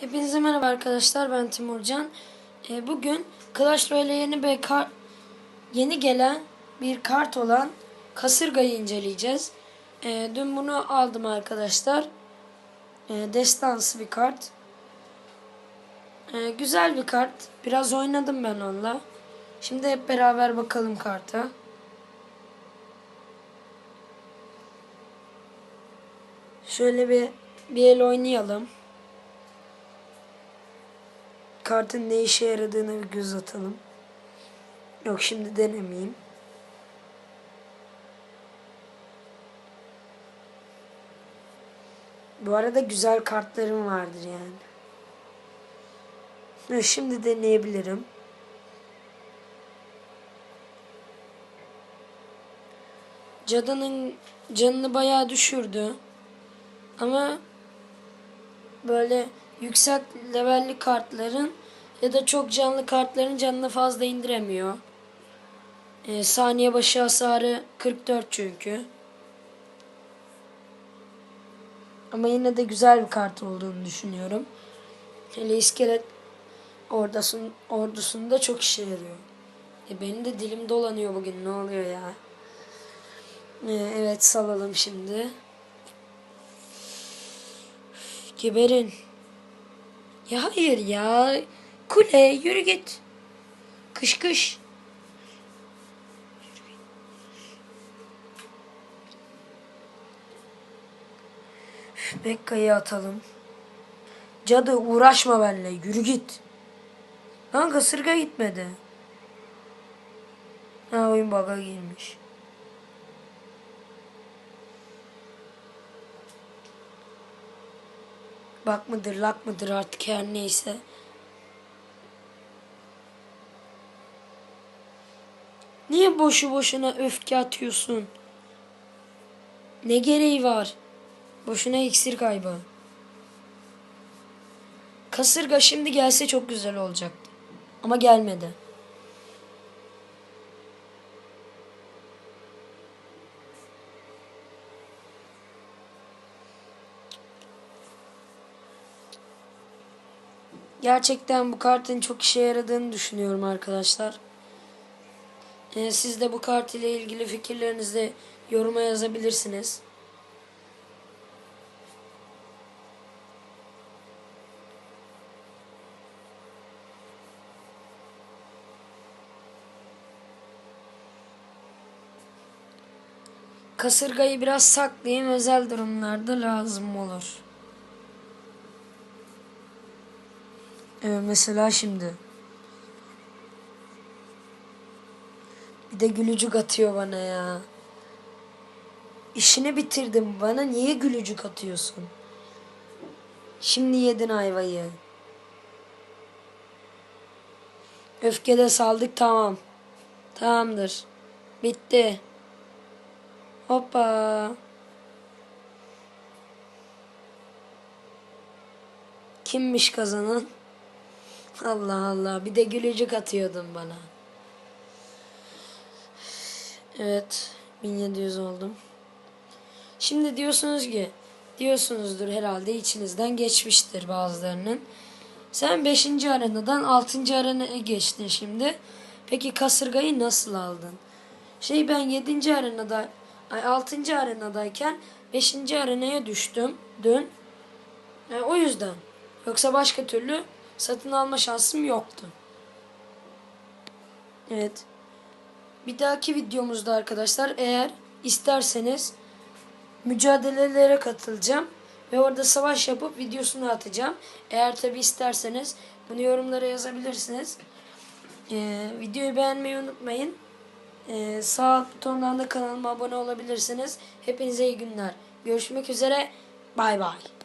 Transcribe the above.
Hepinize merhaba arkadaşlar ben Timurcan. Ee, bugün Clash Royale yeni bir kar yeni gelen bir kart olan kasırgayı inceleyeceğiz. Ee, dün bunu aldım arkadaşlar. Ee, destansı bir kart. Ee, güzel bir kart. Biraz oynadım ben onunla. Şimdi hep beraber bakalım karta. Şöyle bir bir el oynayalım. Kartın ne işe yaradığını bir göz atalım. Yok şimdi denemeyeyim. Bu arada güzel kartlarım vardır yani. Şimdi deneyebilirim. Cadının canını bayağı düşürdü. Ama böyle yüksek levelli kartların ya da çok canlı kartların canını fazla indiremiyor. Ee, saniye başı hasarı 44 çünkü. Ama yine de güzel bir kart olduğunu düşünüyorum. Hele iskelet ordusun, ordusunda çok işe yarıyor. E benim de dilim dolanıyor bugün ne oluyor ya. Ee, evet salalım şimdi. Geberin. Ya hayır ya. Kule yürü git. Kış kış. Bekka'yı atalım. Cadı uğraşma benimle. Yürü git. Lan kasırga gitmedi. Ha oyun bug'a girmiş. Bak mıdır lak mıdır artık her neyse. Niye boşu boşuna öfke atıyorsun? Ne gereği var? Boşuna iksir kaybı. Kasırga şimdi gelse çok güzel olacaktı. Ama gelmedi. Gerçekten bu kartın çok işe yaradığını düşünüyorum arkadaşlar. Ee, siz de bu kart ile ilgili fikirlerinizi yoruma yazabilirsiniz. Kasırgayı biraz saklayayım özel durumlarda lazım olur. Evet, mesela şimdi. Bir de gülücük atıyor bana ya. İşini bitirdim. Bana niye gülücük atıyorsun? Şimdi yedin ayvayı. Öfkede saldık tamam. Tamamdır. Bitti. Hoppa. Kimmiş kazanan? Allah Allah. Bir de gülücük atıyordun bana. Evet. 1700 oldum. Şimdi diyorsunuz ki diyorsunuzdur herhalde içinizden geçmiştir bazılarının. Sen 5. arenadan 6. arenaya geçtin şimdi. Peki kasırgayı nasıl aldın? Şey ben 7. arenada ay 6. arenadayken 5. arenaya düştüm dün. E, o yüzden. Yoksa başka türlü satın alma şansım yoktu. Evet. Bir dahaki videomuzda arkadaşlar eğer isterseniz mücadelelere katılacağım ve orada savaş yapıp videosunu atacağım. Eğer tabi isterseniz bunu yorumlara yazabilirsiniz. Ee, videoyu beğenmeyi unutmayın. Ee, sağ alt da kanalıma abone olabilirsiniz. Hepinize iyi günler. Görüşmek üzere. Bay bay.